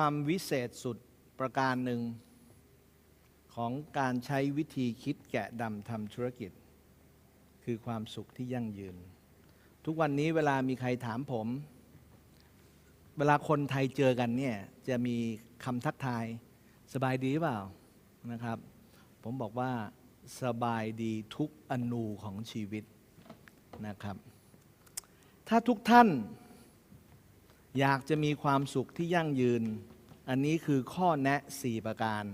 ความวิเศษสุดประการหนึ่ง ของการใช้วิธีคิดแกะดำทำธุรกิจ คือความสุขที่ยั่งยืน ทุกวันนี้เวลามีใครถามผม เวลาคนไทยเจอกันเนี่ยจะมีคำทักทาย สบายดีเปล่านะครับ ผมบอกว่าสบายดีทุกอนูของชีวิตนะครับ ถ้าทุกท่าน อยากจะมีความสุขที่ยั่งยืน อันนี้คือข้อแนะ 4 ประการ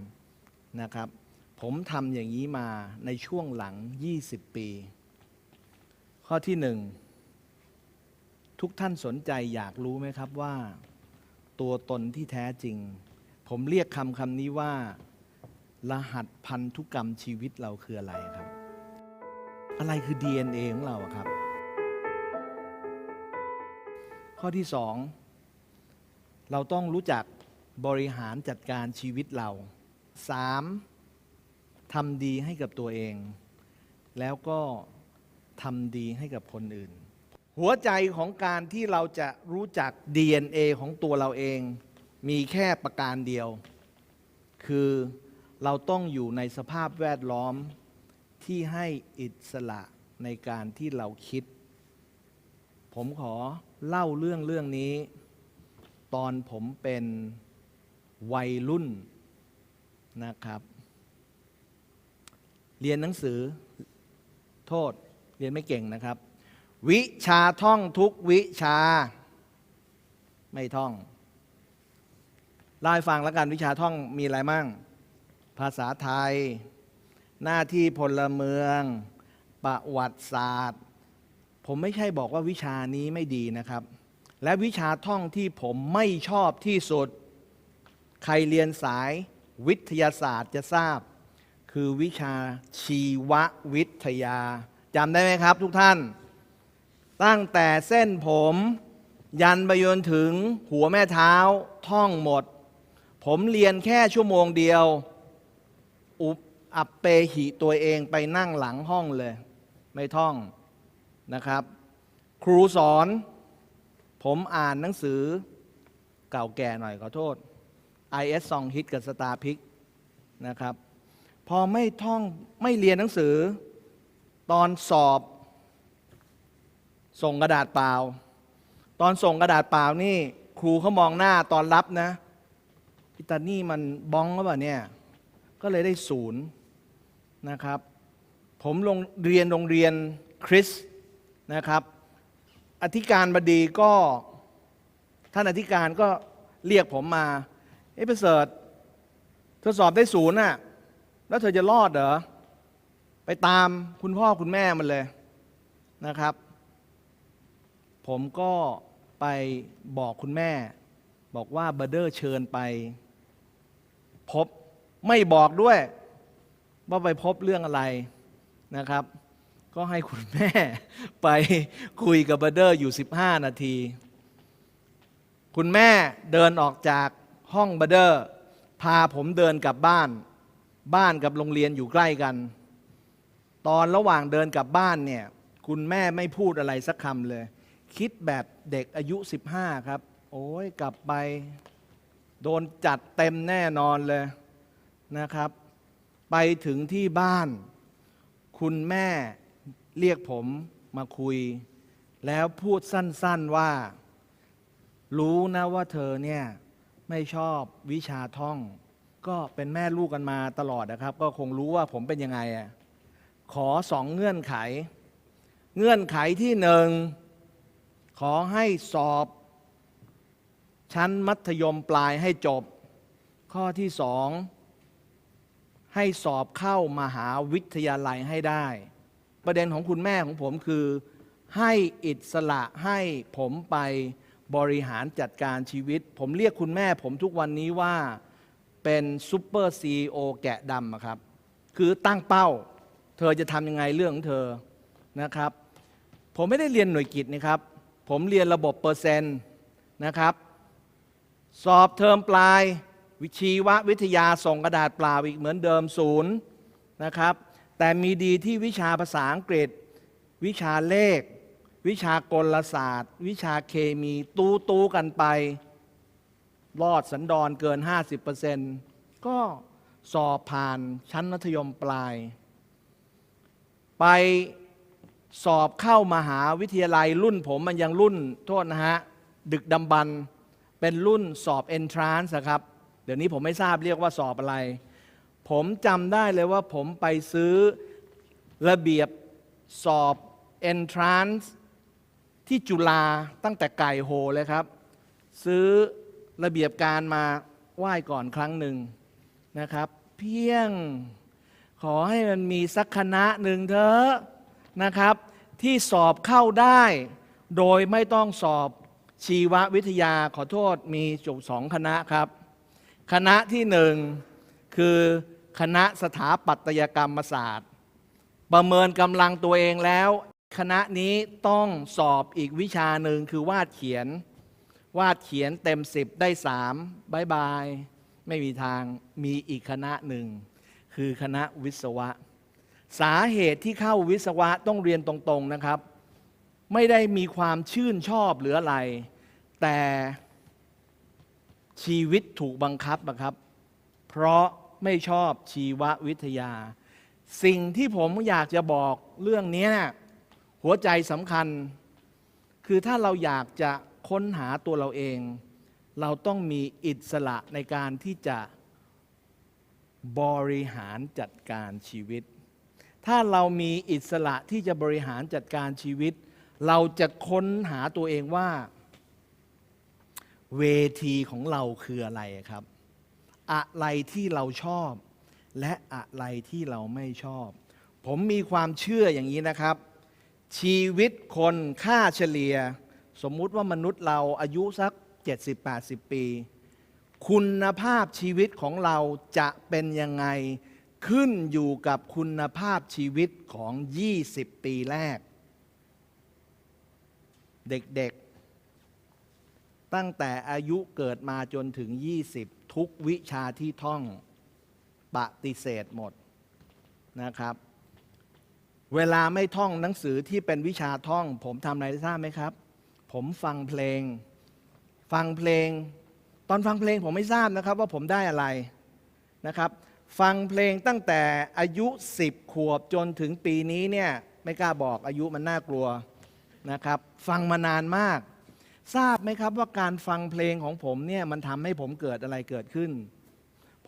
นะครับ ผมทำอย่างนี้มาในช่วงหลัง 20 ปี ข้อที่หนึ่งทุกท่านสนใจอยากรู้ไหมครับว่า ตัวตนที่แท้จริง ผมเรียกคำคำนี้ว่า รหัสพันธุกรรมชีวิตเราคืออะไรครับ อะไรคือ DNA ของเราครับ ข้อที่สอง เราต้องรู้จักบริหารจัดการชีวิตเราสามทำดีให้กับตัวเอง แล้วก็ทำดีให้กับคนอื่น หัวใจของการที่เราจะรู้จัก DNA ของตัวเราเอง มีแค่ประการเดียว คือเราต้องอยู่ในสภาพแวดล้อมที่ให้อิสระในการที่เราคิด ผมขอเล่าเรื่องเรื่องนี้ ตอนผมเป็นวัยรุ่นนะครับ เรียนหนังสือโทษเรียนไม่เก่งนะครับ วิชาท่องทุกวิชา ไม่ท่องเล่าให้ฟังแล้วกันวิชาท่องมีอะไรมั่ง ภาษาไทย หน้าที่พลเมือง ประวัติศาสตร์ ผมไม่ใช่บอกว่าวิชานี้ไม่ดีนะครับ และวิชาท่องที่ผมไม่ชอบที่สุด ใครเรียนสายวิทยาศาสตร์จะทราบ คือวิชาชีววิทยาจำได้ไหมครับทุกท่าน ตั้งแต่เส้นผม ยันไปจนถึงหัวแม่เท้าท่องหมด ผมเรียนแค่ชั่วโมงเดียว อุบอับเปหิตัวเองไปนั่งหลังห้องเลย ไม่ท่องนะครับ ครูสอน ผมอ่านหนังสือเก่าแก่หน่อยขอโทษ IS Song Hit กับ Star Pick นะครับ พอไม่ท่องไม่เรียนหนังสือ ตอนสอบ ส่งกระดาษเปล่า ตอนส่งกระดาษเปล่านี่ ครูเขามองหน้าตอนรับนะพิตานี่มันบ้องหรือเปล่าเนี่ย ก็เลยได้ศูนย์นะครับ ผมลงเรียนโรงเรียนคริสนะครับ อธิการบดีก็ท่านอธิการก็เรียกผมมาเอ้ประเสริฐเธอสอบได้ศูนย์น่ะแล้วเธอจะรอดเหรอ ไปตามคุณพ่อคุณแม่มันเลยนะครับ ผมก็ไปบอกคุณแม่ บอกว่าเบอร์เดอร์เชิญไป พบไม่บอกด้วย ว่าไปพบเรื่องอะไรนะครับ ก็ให้คุณแม่ไปคุยกับบอร์เดอร์อยู่ 15 นาที คุณแม่เดินออกจากห้องบอร์เดอร์ พาผมเดินกลับบ้าน บ้านกับโรงเรียนอยู่ใกล้กัน ตอนระหว่างเดินกลับบ้านเนี่ย คุณแม่ไม่พูดอะไรสักคำเลย คิดแบบเด็กอายุ 15 ครับ โอ้ยกลับไป โดนจัดเต็มแน่นอนเลยนะครับ ไปถึงที่บ้าน คุณแม่ เรียกผมมาคุย แล้วพูดสั้นๆว่า รู้นะว่าเธอเนี่ยไม่ชอบวิชาท่อง ก็เป็นแม่ลูกกันมาตลอดนะครับ ก็คงรู้ว่าผมเป็นยังไงอะขอสองเงื่อนไข เงื่อนไขที่หนึ่งขอให้สอบ ชั้นมัธยมปลายให้จบ ข้อที่สองให้สอบเข้ามหาวิทยาลัยให้ได้ ประเด็นของคุณแม่ของผมคือ ให้อิสระให้ผมไปบริหารจัดการชีวิต ผมเรียกคุณแม่ผมทุกวันนี้ว่าเป็นซูเปอร์ซีโอแกะดำครับ คือตั้งเป้า เธอจะทำยังไงเรื่องของเธอนะครับ ผมไม่ได้เรียนหน่วยกิจนะครับ ผมเรียนระบบเปอร์เซ็นต์นะครับ สอบเทอมปลาย วิชีววิทยาส่งกระดาษเปล่าอีกเหมือนเดิมศูนย์นะครับ แต่มีดีที่วิชาภาษาอังกฤษ วิชาเลข วิชากลศาสตร์ วิชาเคมีตู้ตู้กันไป รอดสันดอนเกิน 50%ก็สอบผ่านชั้นมัธยมปลาย ไปสอบเข้ามหาวิทยาลัยรุ่นผมมันยังรุ่นโทษนะฮะ ดึกดำบรรเป็นรุ่นสอบ entrance นะครับ เดี๋ยวนี้ผมไม่ทราบเรียกว่าสอบอะไร ผมจำได้เลยว่าผมไปซื้อระเบียบสอบ entrance ที่จุฬาตั้งแต่ไก่โหเลยครับ ซื้อระเบียบการมาไหว้ก่อนครั้งหนึ่งนะครับ เพียงขอให้มันมีสักคณะหนึ่งเถอะนะครับ ที่สอบเข้าได้ โดยไม่ต้องสอบชีววิทยาขอโทษมีจุสองคณะครับ คณะที่หนึ่งคือ คณะสถาปัตยกรรมศาสตร์ ประเมินกำลังตัวเองแล้ว คณะนี้ต้องสอบอีกวิชาหนึ่งคือวาดเขียน วาดเขียนเต็มสิบได้สามบายบาย ไม่มีทางมีอีกคณะหนึ่ง คือคณะวิศวะ สาเหตุที่เข้าวิศวะต้องเรียนตรงๆนะครับ ไม่ได้มีความชื่นชอบหรืออะไร แต่ชีวิตถูกบังคับนะครับ เพราะ ไม่ชอบชีววิทยา สิ่งที่ผมอยากจะบอกเรื่องนี้นะหัวใจสำคัญ คือถ้าเราอยากจะค้นหาตัวเราเอง เราต้องมีอิสระในการที่จะบริหารจัดการชีวิต ถ้าเรามีอิสระที่จะบริหารจัดการชีวิต เราจะค้นหาตัวเองว่า เวทีของเราคืออะไรครับ อะไรที่เราชอบ และอะไรที่เราไม่ชอบ ผมมีความเชื่ออย่างนี้นะครับ ชีวิตคนค่าเฉลี่ย สมมุติว่ามนุษย์เราอายุสัก 70-80 ปี คุณภาพชีวิตของเราจะเป็นยังไงขึ้นอยู่กับคุณภาพชีวิตของ 20 ปีแรก เด็กๆ ตั้งแต่อายุเกิดมาจนถึง 20 ทุกวิชาที่ท่องปฏิเสธหมดนะครับ เวลาไม่ท่องหนังสือที่เป็นวิชาท่อง ผมทำอะไรทราบไหมครับ ผมฟังเพลง ฟังเพลง ตอนฟังเพลงผมไม่ทราบนะครับว่าผมได้อะไรนะครับ ฟังเพลงตั้งแต่อายุ 10 ขวบจนถึงปีนี้เนี่ยไม่กล้าบอกอายุมันน่ากลัวนะครับ ฟังมานานมาก ทราบไหมครับว่าการฟังเพลงของผมเนี่ยมันทำให้ผมเกิดอะไรเกิดขึ้น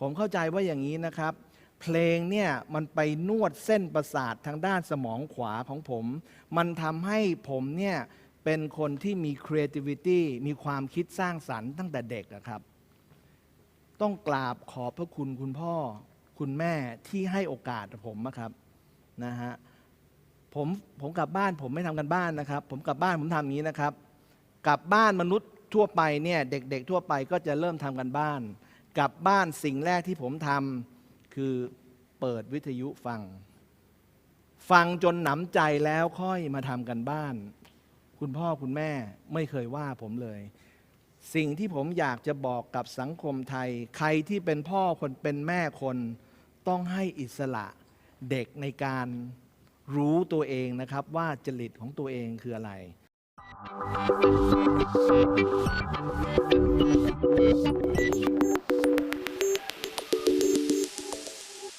ผมเข้าใจว่าอย่างนี้นะครับ เพลงเนี่ยมันไปนวดเส้นประสาททางด้านสมองขวาของผม มันทำให้ผมเนี่ยเป็นคนที่มี creativity มีความคิดสร้างสรรค์ตั้งแต่เด็กอะครับ ต้องกราบขอบพระคุณคุณพ่อ คุณแม่ที่ให้โอกาสผมนะครับนะฮะผมผมกลับบ้านผมไม่ทำกันบ้านนะครับ ผมกลับบ้านผมทำอย่างนี้นะครับ กับบ้านมนุษย์ทั่วไปเนี่ยเด็กๆทั่วไปก็จะเริ่มทำกันบ้าน กับบ้านสิ่งแรกที่ผมทำคือเปิดวิทยุฟัง ฟังจนหนำใจแล้วค่อยมาทำกันบ้าน คุณพ่อคุณแม่ไม่เคยว่าผมเลย สิ่งที่ผมอยากจะบอกกับสังคมไทย ใครที่เป็นพ่อคนเป็นแม่คนต้องให้อิสระเด็กในการรู้ตัวเองนะครับว่าจริตของตัวเองคืออะไร ค